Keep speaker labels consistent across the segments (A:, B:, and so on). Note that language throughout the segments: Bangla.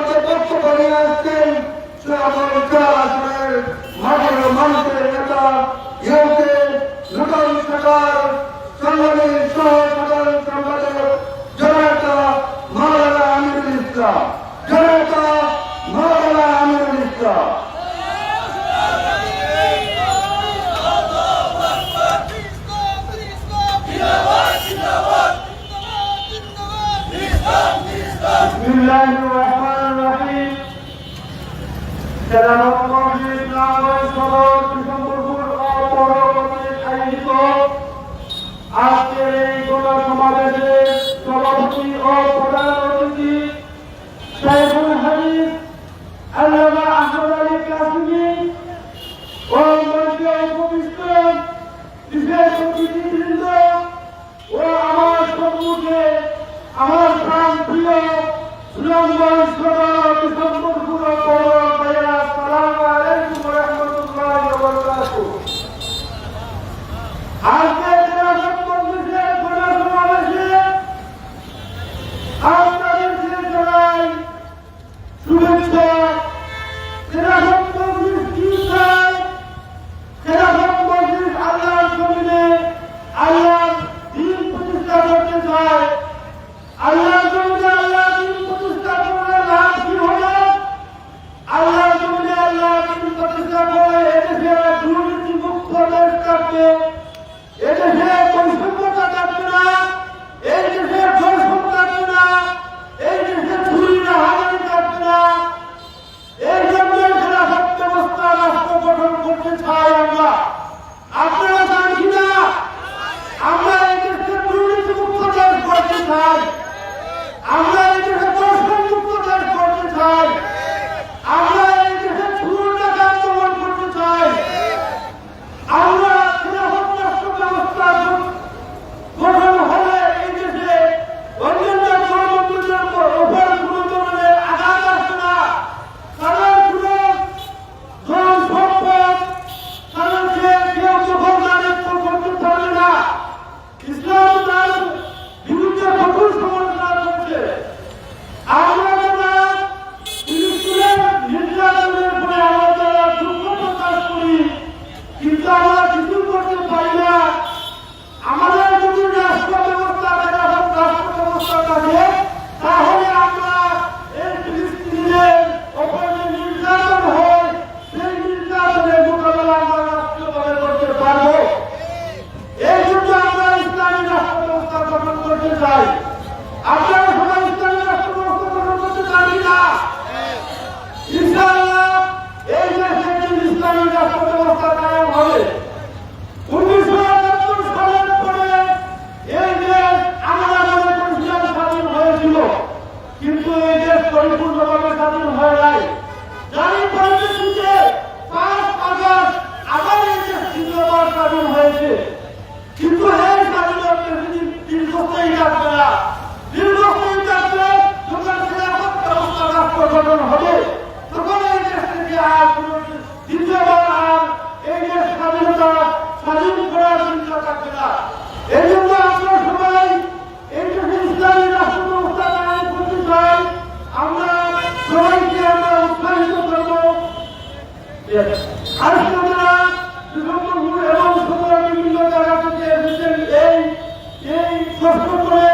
A: করতে বক্তব্য নিয়ে আসছেন আসনের মাঠের মানুষের নেতা ইউকের নূতন সরকার সংগঠনের সহ সাধারণ সম্পাদক জনতা মহারাজা আমিরুল ইসলাম জনতা মহারাজা আমিরুল ইসলাম
B: بسم الله الرحمن জেলা নবগঞ্জের নারায়ণ সদর কৃষ্ণপুরপুর অপরণে আয়োজিত সমাবেশে সভাপতি ও প্রধান অতিথি Wednesday. স্বাধীন করার চিন্তা থাকবে না। এই আমরা সবাই এই জন্য আমরা সবাইকে আমরা উৎসাহিত করব বিভিন্ন জায়গা থেকে এই এই প্রশ্ন করে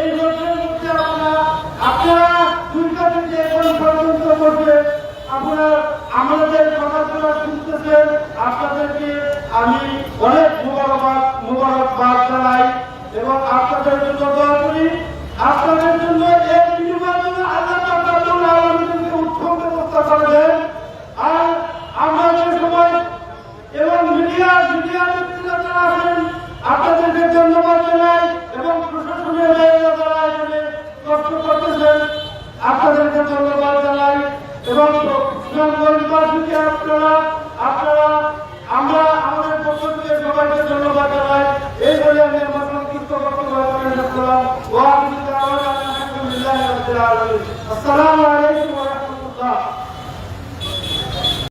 B: এই প্রশ্নের মধ্যে আমরা আপনারা দুইটা থেকে পর্যন্ত করবে আপনার আমাদের কথা সীমান্ত সীমান্ত নিবাসীকে আপনারা আপনারা, আমরা আমাদের পক্ষ থেকে সবাইকে ধন্যবাদ জানাই। এই বলে আমি আমার সংক্ষিপ্ত বক্তব্য রাখতে করলাম ওয়া আলহামদুলিল্লাহ আসসালামু আলাইকুম ওয়া রাহমাতুল্লাহ।